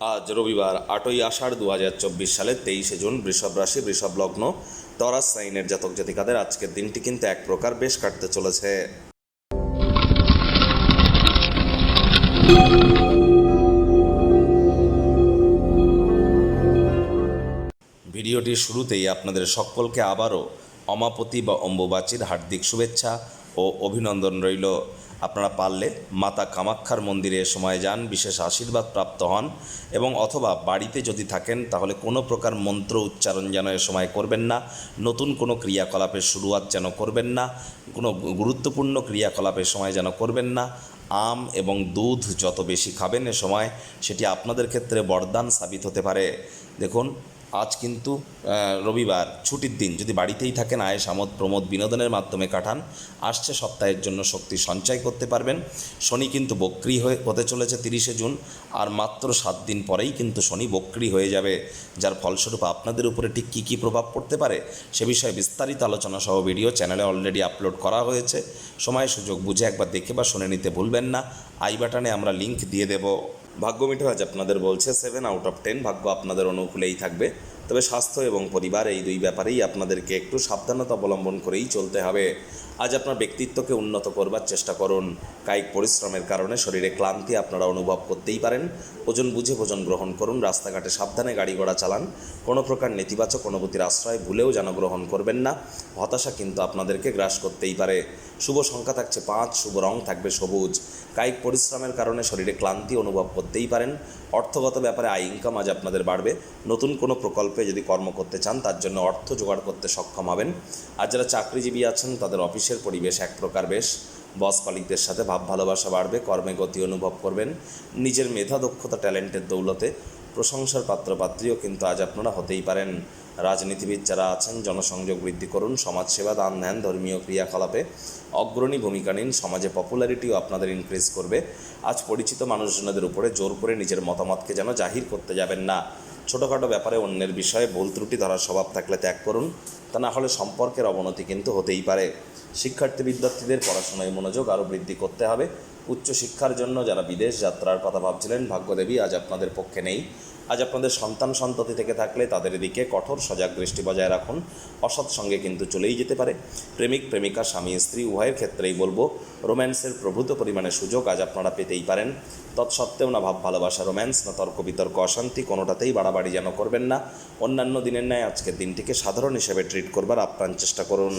আজ রবিবার আটই আষাঢ় দু হাজার চব্বিশ সালের তেইশে জুন বৃষভ রাশি, বৃষভ লগ্ন, তরাস সাইনের জাতক জাতিকাদের আজকের দিনটি কিন্তু এক প্রকার বেশ কাটতে চলেছে। ভিডিওটির শুরুতেই আপনাদের সকলকে আবারও অমাপতি বা অম্বুবাচীর হার্দিক শুভেচ্ছা ও অভিনন্দন রইল। আপনারা পারলে মাতা কামাক্ষার মন্দিরে এ সময় যান, বিশেষ আশীর্বাদ প্রাপ্ত হন এবং অথবা বাড়িতে যদি থাকেন, তাহলে কোনো প্রকার মন্ত্র উচ্চারণ যেন এ সময় করবেন না, নতুন কোনো ক্রিয়াকলাপের শুরুয়াত যেন করবেন না, কোনো গুরুত্বপূর্ণ ক্রিয়াকলাপের সময় যেন করবেন না, আম এবং দুধ যত বেশি খাবেন এ সময়, সেটি আপনাদের ক্ষেত্রে বরদান সাবিত হতে পারে। দেখুন আজ কিন্তু রবিবার, ছুটির দিন। যদি বাড়িতেই থাকেন আয়েস আমোদ, প্রমোদ বিনোদনের মাধ্যমে কাটান। আসছে সপ্তাহের জন্য শক্তি সঞ্চয় করতে পারবেন। শনি কিন্তু বক্রি হয়ে হতে চলেছে তিরিশে জুন। আর মাত্র সাত দিন পরেই কিন্তু শনি বক্রি হয়ে যাবে। যার ফলস্বরূপ আপনাদের উপরে ঠিক কী কী প্রভাব পড়তে পারে, সে বিষয়ে বিস্তারিত আলোচনা সহ ভিডিও চ্যানেলে অলরেডি আপলোড করা হয়েছে। সময় সুযোগ বুঝে একবার দেখে বা শুনে নিতে ভুলবেন না। আই বাটনে আমরা লিংক দিয়ে দেবো। ভাগ্য মিঠো আজ আপনাদের বলছে সেভেন আউট অফ টেন ভাগ্য আপনাদের অনুকূলেই থাকবে। তবে স্বাস্থ্য এবং পরিবার এই দুই ব্যাপারেই আপনাদেরকে একটু সাবধানতা অবলম্বন করেই চলতে হবে। আজ আপনার ব্যক্তিত্বকে উন্নত করবার চেষ্টা করুন। কায়িক পরিশ্রমের কারণে শরীরে ক্লান্তি আপনারা অনুভব করতেই পারেন। ওজন বুঝে ভোজন গ্রহণ করুন, রাস্তাঘাটে সাবধানে গাড়ি ঘোড়া চালান। কোনো প্রকার নেতিবাচক অনুভূতির আশ্রয় ভুলেও যেন গ্রহণ করবেন না। হতাশা কিন্তু আপনাদেরকে গ্রাস করতেই পারে। শুভ সংখ্যা থাকছে পাঁচ, শুভ রং থাকবে সবুজ। কায়িক পরিশ্রমের কারণে শরীরে ক্লান্তি অনুভব করতেই পারেন। অর্থগত ব্যাপারে আয় ইনকাম আজ আপনাদের বাড়বে। নতুন কোনো প্রকল্পে যদি কর্ম করতে চান, তার জন্য অর্থ জোগাড় করতে সক্ষম হবেন। আর যারা চাকরিজীবী আছেন, তাদের অফিসের পরিবেশ এক প্রকার বেশ। বস কলিকদের সাথে ভাব ভালোবাসা বাড়বে, কর্মে গতি অনুভব করবেন। নিজের মেধা, দক্ষতা, ট্যালেন্টের দৌলতে প্রশংসার পাত্রপাত্রীও কিন্তু আজ আপনারা হতেই পারেন। রাজনীতিবিদ যারা আছেন, জনসংযোগ বৃদ্ধি করুন, সমাজসেবা দান ধ্যান ধর্মীয় ক্রিয়াকলাপে অগ্রণী ভূমিকা নিন, সমাজে পপুলারিটিও আপনাদের ইনক্রিজ করবে। আজ পরিচিত মানুষজনদের উপরে জোর করে নিজের মতামতকে যেন জাহির করতে যাবেন না। ছোটোখাটো ব্যাপারে অন্যের বিষয়ে ভুল ত্রুটি ধরার স্বভাব থাকলে ত্যাগ করুন। তা না হলে সম্পর্কের অবনতি কিন্তু হতেই পারে। শিক্ষার্থী বিদ্যার্থীদের পড়াশোনায় মনোযোগ আরও বৃদ্ধি করতে হবে। উচ্চশিক্ষার জন্য যারা বিদেশ যাত্রার কথা ভাবছিলেন, ভাগ্যদেবী আজ আপনাদের পক্ষে নেই। আজ আপনাদের সন্তান সন্ততি থেকে থাকলে তাদের দিকে কঠোর সজাগ দৃষ্টি বজায় রাখুন। অসৎ সঙ্গে কিন্তু চলেই যেতে পারে। প্রেমিক, প্রেমিকা, স্বামী, স্ত্রী উভয়ের ক্ষেত্রেই বলব, রোম্যান্সের প্রভূত পরিমাণে সুযোগ আজ আপনারা পেতেই পারেন। তৎসত্ত্বেও না ভাব ভালোবাসা রোম্যান্স, না তর্ক বিতর্ক অশান্তি কোনোটাতেই বাড়াবাড়ি যেন করবেন না। অন্যান্য দিনের ন্যায় আজকের দিনটিকে সাধারণ হিসেবে ট্রিট করবার আপ্রাণ চেষ্টা করুন।